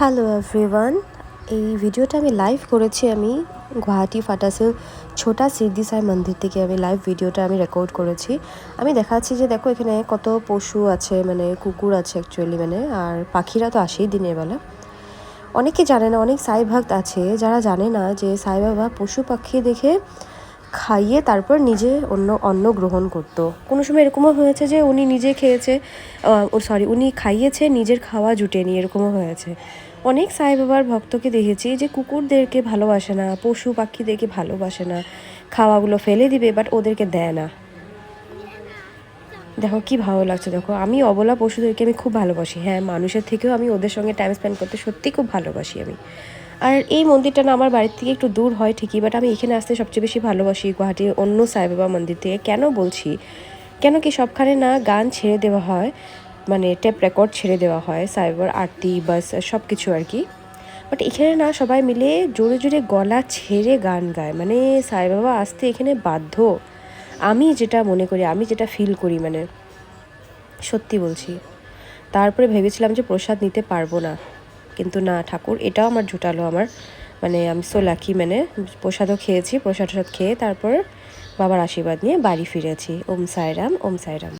Hello everyone এই ভিডিওটা আমি লাইভ করেছি আমি গুয়াহাটি ফাটাসেল ছোটা সিদ্ধি সাই মন্দির থেকে আমি লাইভ ভিডিওটা আমি রেকর্ড করেছি। আমি দেখাচ্ছি যে দেখো এখানে কত পশু আছে মানে কুকুর আছে অ্যাকচুয়ালি মানে আর পাখিরা তো আসেই দিনের বেলা। অনেকে জানে না, অনেক সাই ভক্ত আছে যারা জানে না যে সাই বাবা পশু পাখি দেখে খাইয়ে তারপর নিজে অন্য, অন্ন গ্রহণ করতো। কোনো সময় এরকমও হয়েছে যে উনি নিজে খেয়েছে ও সরি উনি খাইয়েছে, নিজের খাওয়া জুটেনি, এরকমও হয়েছে। অনেক সাই বাবার ভক্তকে দেখেছি যে কুকুরদেরকে ভালোবাসে না, পশু পাখিদেরকে ভালোবাসে না, খাওয়াগুলো ফেলে দিবে বাট ওদেরকে দেয় না। দেখো কি ভালো লাগছে, দেখো আমি অবলা পশুদেরকে আমি খুব ভালোবাসি। হ্যাঁ মানুষের থেকেও আমি ওদের সঙ্গে টাইম স্পেন্ড করতে সত্যি খুব ভালোবাসি আমি। আর এই মন্দিরটা না আমার বাড়ির থেকে একটু দূর হয় ঠিকই বাট আমি এখানে আসতে সবচেয়ে বেশি ভালোবাসি গুয়াহাটির অন্য সাইবাবা মন্দির থেকে। কেন বলছি? কেন কি সবখানে না গান ছেড়ে দেওয়া হয় মানে টেপ রেকর্ড ছেড়ে দেওয়া হয় সাইবার আরতি বাস সব কিছু আর কি। বাট এখানে না সবাই মিলে জোরে জোরে গলা ছেড়ে গান গায় মানে সাইবাবা আসতে এখানে বাধ্য। আমি যেটা মনে করি, আমি যেটা ফিল করি মানে সত্যি বলছি। তারপরে ভেবেছিলাম যে প্রসাদ নিতে পারব না। কিন্তু না, ঠাকুর, এটাও আমার জুটালো আমার। মানে আমি সো লাকি মানে প্রসাদও খেয়েছি প্রসাদ টসাদ খেয়ে তারপর বাবার আশীর্বাদ নিয়ে বাড়ি ফিরেছি। ওম সাইরাম ওম সাইরাম